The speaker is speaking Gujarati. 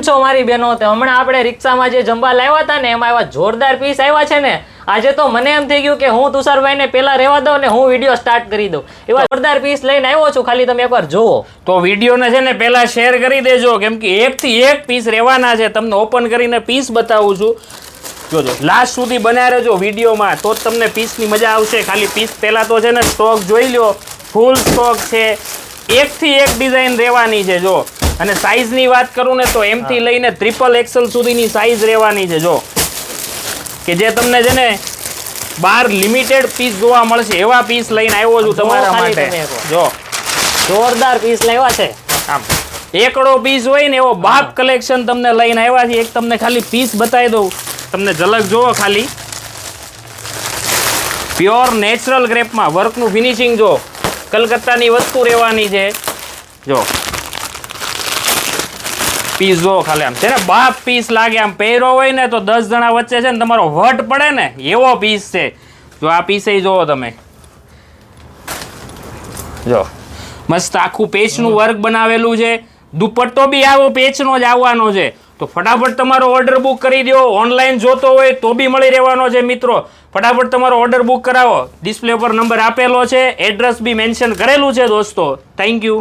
કેમ છો મારી બહેનો તો હમણાં આપણે રિક્ષામાં જે જંબા લાવ્યા હતા ને એમાં એવા જોરદાર પીસ આવ્યા છે ને આજે તો મને એમ થઈ ગયું કે હું તુષારભાઈને પહેલા રહેવા દઉં ને હું વીડિયો સ્ટાર્ટ કરી દઉં. એવા જોરદાર પીસ લઈને આવ્યો છું. ખાલી તમે એકવાર જુઓ. તો વિડીયોને છે ને પહેલા શેર કરી દેજો કેમ કે એકથી એક પીસ રહેવાના છે. તમને ઓપન કરીને પીસ બતાવું છું. જોજો લાસ્ટ સુધી બનાવી રહેજો વિડીયોમાં તો જ તમને પીસની મજા આવશે. ખાલી પીસ પહેલાં તો છે ને સ્ટોક જોઈ લો ફૂલ સ્ટોક છે. એકથી એક ડિઝાઇન રહેવાની છે જો. અને સાઇઝની વાત કરું ને તો એમથી લઈને ટ્રિપલ એક્સલ સુધીની સાઇઝ રહેવાની છે જો. કે જે તમને છે ને બાર લિમિટેડ પીસ જોવા મળશે એવા પીસ લઈને આવ્યો છું તમારા માટે. જો. જોરદાર પીસ લાવ્યા છે. આમ. એકડો પીસ હોય ને એવો બાપ કલેક્શન તમને લઈને આવ્યા છે. એક તમને ખાલી પીસ બતાવી દઉં. તમને ઝલક જુઓ ખાલી. પ્યોર નેચરલ ગ્રેપમાં વર્કનું ફિનિશિંગ જો. કલકત્તાની વસ્તુ રહેવાની છે. જો. પીસ જો ખાલી આમ. છે બાપ પીસ લાગે, આમ પહેરો હોય ને તો દસ જણા વચ્ચે છે ને તમારો વટ પડે ને, એવો પીસ છે. જો આ પીસે જોવો તમે. જો. મસ્ત આખું પેચનું વર્ક બનાવેલું છે. દુપટ્ટો બી આવો, પેચનો જ આવવાનો છે. તો ફટાફટ તમારો ઓર્ડર બુક કરી દો. ઓનલાઈન જોતો હોય તો બી મળી રહેવાનો છે મિત્રો. ફટાફટ તમારો ઓર્ડર બુક કરાવો. ડિસ્પ્લે પર નંબર આપેલો છે. એડ્રેસ બી મેન્શન કરેલું છે દોસ્તો. Thank you